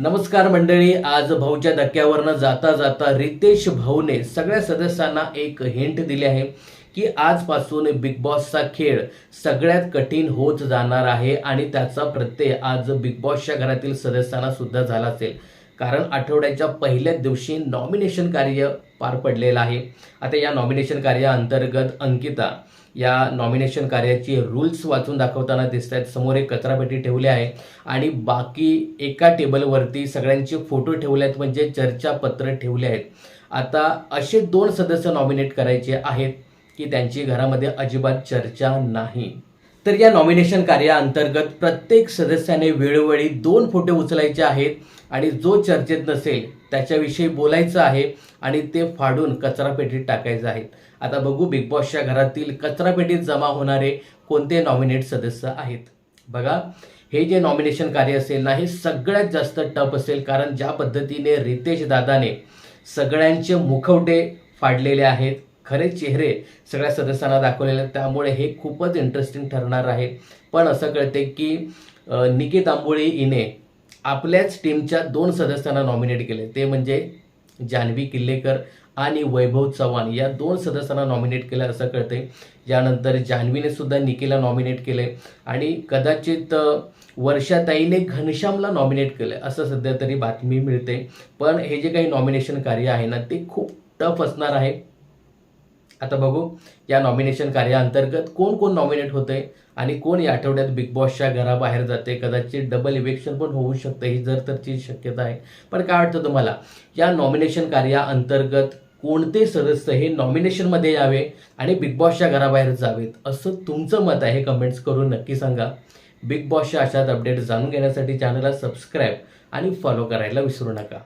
नमस्कार मंडळी आज भाऊच्या धक्क्यावरनं जाता जाता रितेश भाऊने सगळ्या सदस्यांना एक हिंट दिली आहे की आजपासून बिग बॉसचा खेळ सगळ्यात कठीण होत जाणार आहे आणि त्याचा प्रत्यय आज बिग बॉसच्या घरातील सदस्यांना सुद्धा झाला असेल. कारण आठवड्याच्या पहिल्याच दिवशी नॉमिनेशन कार्य पार पडलेलं आहे. आता या नॉमिनेशन कार्याअंतर्गत अंकिता या नॉमिनेशन कार्याची रूल्स वाचून दाखवताना दिसत आहेत समोर एक कचरापेटी ठेवली आहे आणि बाकी एका टेबलवरती सगळ्यांचे फोटो ठेवले आहेत म्हणजे चर्चापत्र ठेवले आहेत. आता असे दोन सदस्य नॉमिनेट करायचे आहेत की त्यांची घरामध्ये अजिबात चर्चा नाही. तर या नॉमिनेशन कार्याअंतर्गत प्रत्येक सदस्याने वेळोवेळी दोन फोटो उचलायचे आहेत आणि जो चर्चेत नसेल त्याच्याविषयी बोलायचं आहे आणि ते फाडून कचरापेटीत टाकायचं आहे. आता बघू बिग बॉसच्या घरातील कचरापेटीत जमा होणारे कोणते नॉमिनेट सदस्य आहेत? बघा हे जे नॉमिनेशन कार्य असेल ना हे सगळ्यात जास्त टफ असेल कारण ज्या पद्धतीने रितेश दादाने सगळ्यांचे मुखवटे फाडलेले आहेत खरे चेहरे सगळ्या सदस्यांना दाखवलेले आहेत. त्यामुळे हे खूपच इंटरेस्टिंग ठरणार आहे. पण असं कळते की निकित आंबोळी इने आपल्याच टीमच्या दोन सदस्यांना नॉमिनेट केले. ते म्हणजे जान्हवी किल्लेकर आणि वैभव चव्हाण. या दोन सदस्यांना नॉमिनेट केलं असं कळते यानंतर जान्हवीने सुद्धा निकीला नॉमिनेट केले. आणि कदाचित वर्षाताईने घनश्यामला नॉमिनेट केलं. असं सध्या तरी बातमी मिळते पण हे जे काही नॉमिनेशन कार्य आहे ना ते खूप टफ असणार आहे. आता बघू या नॉमिनेशन कार्याअंतर्गत कोण कोण नॉमिनेट होतंय आणि कोण या आठवड्यात बिग बॉसच्या घराबाहेर जाते कदाचित डबल इलेक्शन पण होऊ शकतं ही जर तरची शक्यता आहे. पण काय वाटतं तुम्हाला? या नॉमिनेशन कार्याअंतर्गत कोणते सदस्य हे नॉमिनेशनमध्ये यावे आणि बिग बॉसच्या घराबाहेर जावेत? असं तुमचं मत आहे हे कमेंट्स करून नक्की सांगा. बिग बॉसच्या अशाच अपडेट जाणून घेण्यासाठी चॅनलला सबस्क्राईब आणि फॉलो करायला विसरू नका.